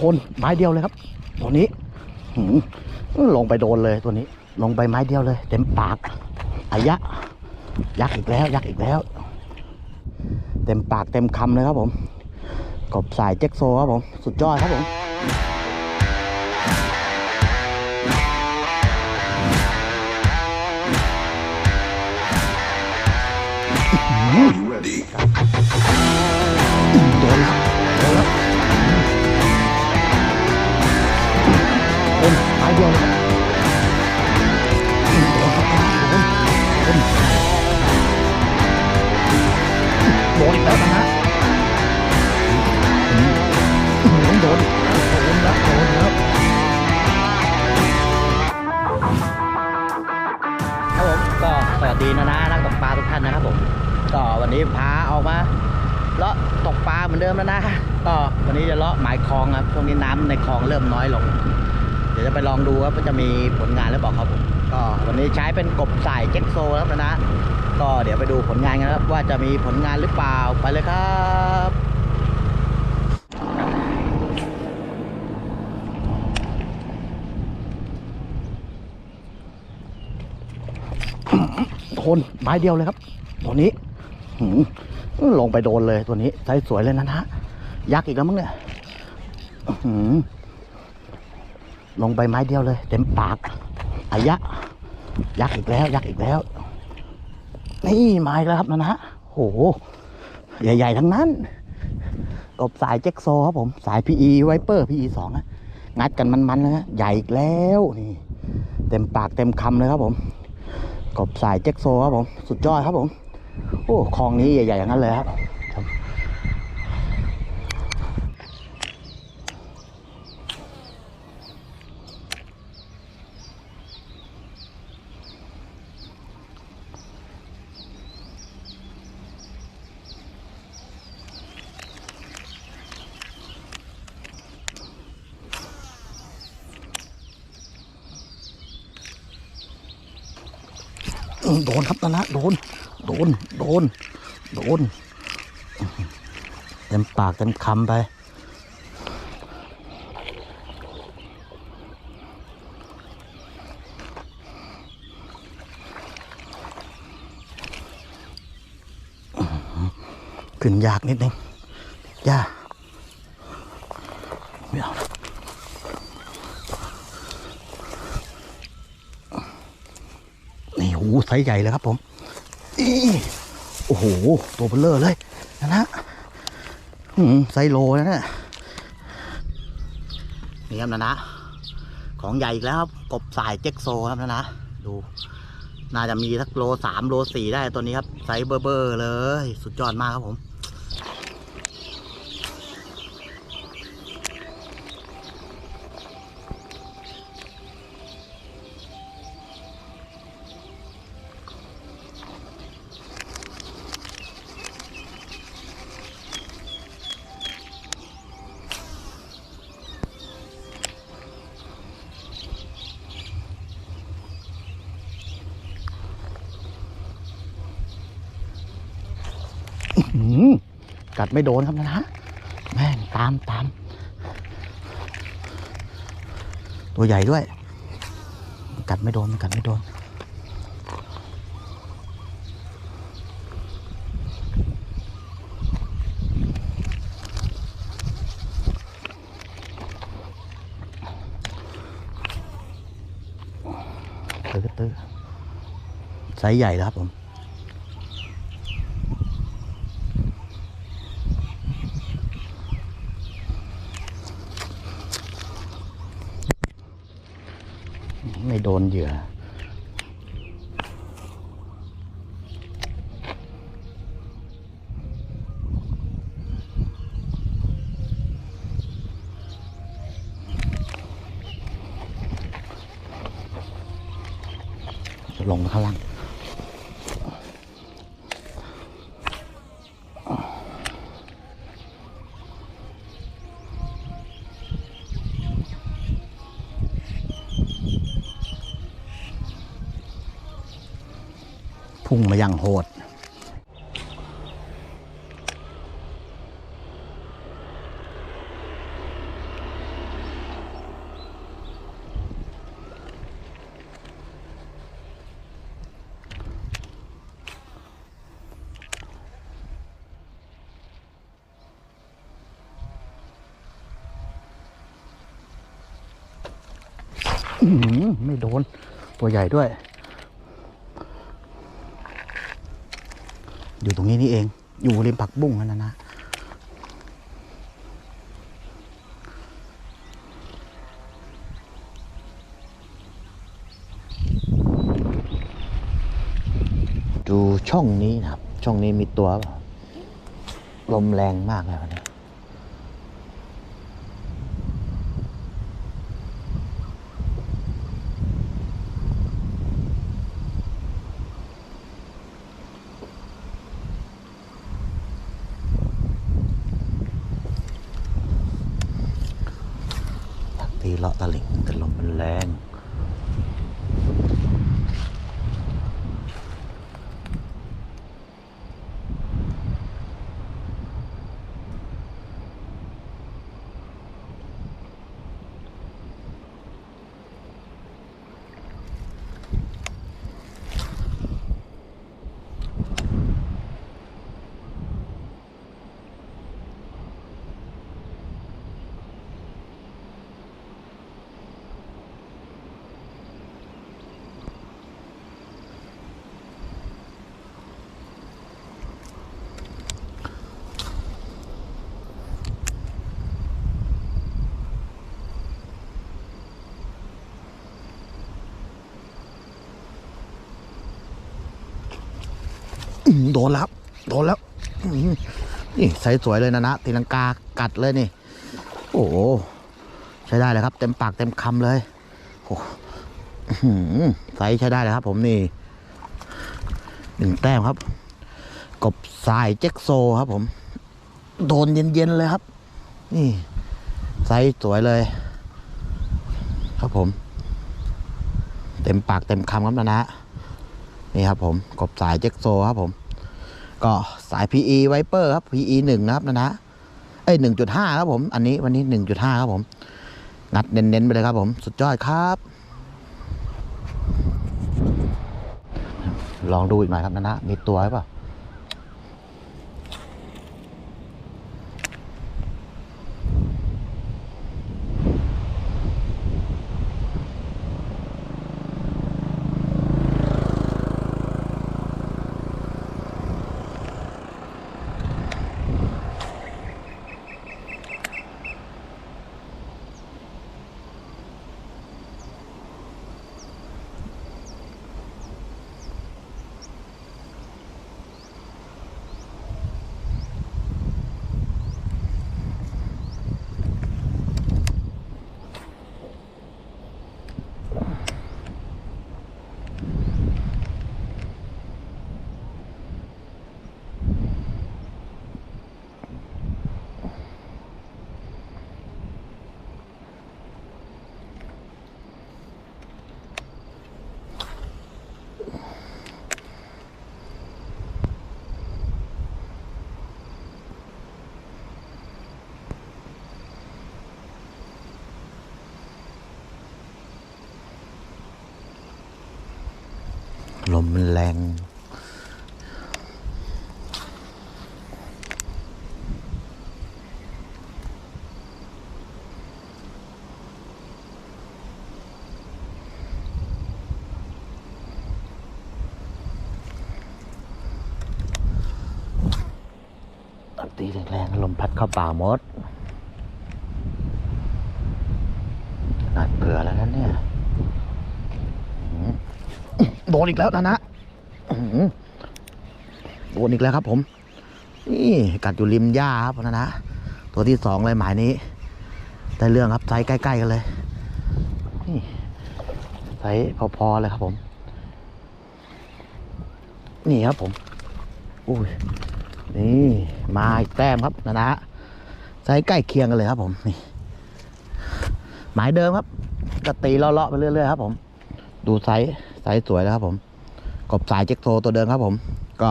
ทนไม้เดียวเลยครับ ตัวนี้หืมลงไปโดนเลยตัวนี้ ลงไปไม้เดียวเลย เต็มปากอายะ ยักษ์อีกแล้ว ยักษ์อีกแล้ว เต็มปากเต็มคำเลยครับผม กบสายเจ็กโซครับผม สุดยอดครับผม Ready. โดนแล้วโดนแล้ว เดียวเลยครับโดนครับโดนโดนโดนอีกแล้วนะฮะอืมอืมโดนโดนแล้วโดนแล้วครับผมก็สวัสดีนะนะนักตกปลาทุกท่านนะครับผมก็วันนี้พาออกมาเลาะตกปลาเหมือนเดิมแล้วนะก็วันนี้จะเลาะหมายคลองครับช่วงนี้น้ำในคลองเริ่มน้อยลง ดี๋ยวจะไปลองดูว่าจะมีผลงานหรือเปล่าครับก็วันนี้ใช้เป็นกบสายเจ็กโซแล้วนะ ก็เดี๋ยวไปดูผลงานกันครับว่าจะมีผลงานหรือเปล่าไปเลยครับโดนไม้เดียวเลยครับ ตัวนี้ลงไปโดนเลยตัวนี้ไซส์สวยเลยนะนะยักษ์อีกแล้วมั้งเนี่ย ลงไปไม้เดียวเลย เต็มปากอายะ ยักษ์อีกแล้ว ยักษ์อีกแล้ว นี่ไม้แล้วครับนะนะโห ใหญ่ๆทั้งนั้นกบสายเจ็กโซครับผม สาย PE Viper PE สองนะงัดกันมันๆเลยนะใหญ่อีกแล้วนี่ เต็มปากเต็มคำเลยครับผม กบสายเจ็กโซครับผม สุดยอดครับผม โอ้คลองนี้ใหญ่ๆอย่างนั้นเลยครับ โดนครับนะนะโดน โดน โดน โดน เต็มปากเต็มคำไป ขึ้นยากนิดนึงยากไม่เอาละนี่หู ไซส์ใหญ่เลยครับผมโอ้โห ตัวเบลเลอร์เลยนะนะอืมไซส์โลนะนะนี่ครับนะนะ ของใหญ่อีกแล้วครับ กบสายเจ็กโซครับนะนะ ดู น่าจะมีสักโลสามโลสี่ได้ตัวนี้ครับ ไซส์เบอร์เบอร์เลย สุดยอดมากครับผม หืม กัดไม่โดนครับนะฮะแม่งตามตามตัวใหญ่ด้วย กัดไม่โดนกัดไม่โดนตื้อตื้อไซส์ใหญ่แล้วครับผม ไม่ โดนเหยื่อ อย่างโหด ไม่โดน ตัวใหญ่ด้วย อยู่ตรงนี้นี่เอง อยู่ริมผักบุ้งนั่นนะนะดูช่องนี้นะครับ ช่องนี้มีตัวเปล่าลมแรงมากเลยวันนี้าะตะลิ่งแต่ลมมันแรง โดนแล้วโดนแล้วนี่ใสสวยเลยนะนะตีลังกากัดเลยนี่ โอ้ใช้ได้เลยครับ เต็มปากเต็มคำเลยโอ้โหอื้อหือไซส์ใช้ได้เลยครับ ผมนี่หนึ่งแต้มครับ กบสายเจ็กโซครับผม โดนเย็นๆเลยครับ นี่ไซส์สวยเลย ครับผม เต็มปากเต็มคำครับนะนะ นี่ครับผมกบสายเจ็กโซครับผม ก็สาย PE Viper ครับ PE หนึ่งนะครับนะนะเอ้ยหนึ่งจุดห้าครับผม อันนี้วันนี้หนึ่งจุดห้าครับผมงัดเน้นๆไปเลยครับผม สุดยอดครับ ลองดูอีกหน่อยครับนะนะมีตัวหรือเปล่า มมันแรง ตีแรงๆลมพัดเข้าป่าหมดนัดเผื่อแล้วนะเนี่ย โดน อีกแล้วนะนะอื้อหือโดนอีกแล้วครับ ผม นี่กัดอยู่ริมหญ้าครับนะนะตัวที่สองเลยหมายนี้ได้เรื่องครับไซส์ใกล้ๆกันเลยนี่ไซส์พอๆเลยครับ ผม นี่ครับผมอุ้ยนี่มาอีกแต้มครับนะนะไซส์ใกล้เคียงกันเลยครับ ผมนี่หมายเดิมครับก็ตีเลาะๆไปเรื่อยๆครับ ผม ดูไซส์ ส์สวยแล้วครับผม กบสายเจ็กโซตัวเดิมครับผม ก็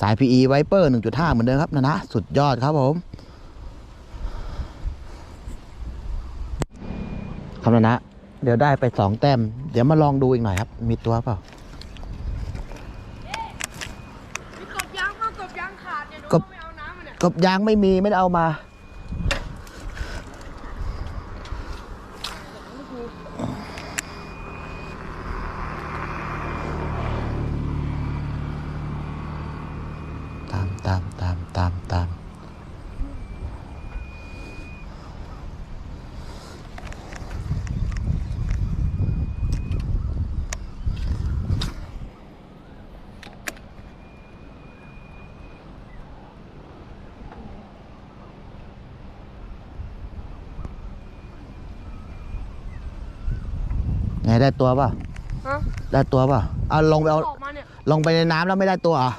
สาย PE Viper 1.5 เหมือนเดิมครับนะนะ สุดยอดครับผมคำนะนะ เดี๋ยวได้ไปสองแต้ม เดี๋ยวมาลองดูอีกหน่อยครับ มีตัวเปล่ามีกบยางเข้ากบยางขาดเนี่ยกดูบไม่เอาน้ำมันเนี่ยกบยางไม่มีไม่ได้เอามา ก ตามตามตามตาม ไงได้ตัวป่ะฮะได้ตัวป่ะเอาลงไปเอาออกมาเนี่ยลงไปในน้ำแล้วไม่ได้ตัวเหรอ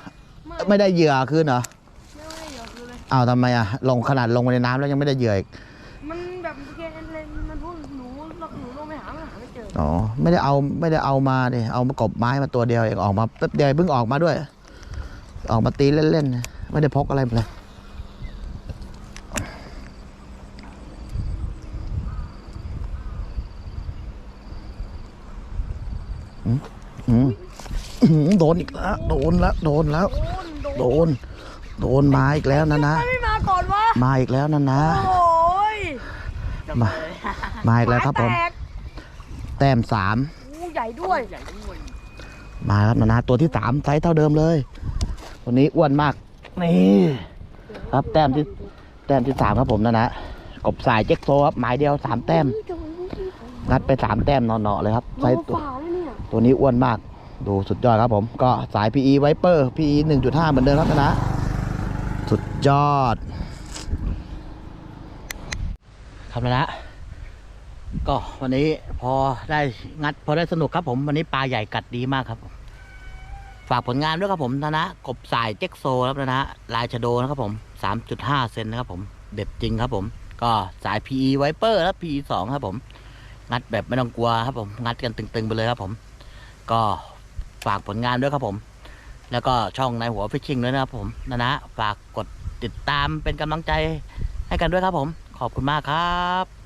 ไม่ไม่ได้เหยื่อคืนเหรอไม่ได้เดี๋ยวดูเลย อ้าวทำไมอะลงขนาดลงไปในน้ำแล้วยังไม่ได้เหยื่ออีกมันแบบเกนเลยมันพูดหนูหนูลงไปหามันหาไม่เจอ อ๋อไม่ได้เอาไม่ได้เอามาดิเอามากบไม้มาตัวเดียวเองออกมาแป๊บเดียวเพิ่งออกมาด้วย ออกมาตีเล่นๆไม่ได้พกอะไรมาเลย อืมอืมอื้อหือโดนอีกแล้วโดนแล้วโดนแล้ว โดน โดนโดนมาอีกแล้วนะนะทำไมไม่มาก่อนวะมาอีกแล้วนะนะ โอ้ยมา มาอีกแล้วครับผมหาแตกแต้มสามอู้ใหญ่ด้วยมาครับนะนะตัวที่สามไซส์เท่าเดิมเลย ตัวนี้อ้วนมาก นี่ ครับแต้มที่แต้มที่สามครับผมนะนะ กบสายเจ็กโซครับหมายเดียวสามแต้ม งัดไปสามแต้มเนาะๆเลยครับไซใส่ส์ตัว ฝ่าเลยเนี่ย ตัวนี้อ้วนมาก ดูสุดยอดครับผม ก็สาย PE Viper PE 1.5 เหมือนเดิมครับนะนะสุดยอด ครับนะนะ ก็วันนี้พอได้งัดพอได้สนุกครับผม วันนี้ปลาใหญ่กัดดีมากครับฝากผลงานด้วยครับผมนะนะกบสายเจ็กโซครับนะนะลายชโดนะครับผม 3.5 เซนนะครับผม เด็ดจริงครับผม ก็สาย PE Viper และ PE 2ครับผม งัดแบบไม่ต้องกลัวครับผม งัดกันตึงๆไปเลยครับผม ก็ฝากผลงานด้วยครับผม แล้วก็ช่องในหัวฟิชชิงด้วยนะครับผมนะนะฝากกดติดตามเป็นกำลังใจให้กันด้วยครับผม ขอบคุณมากครับ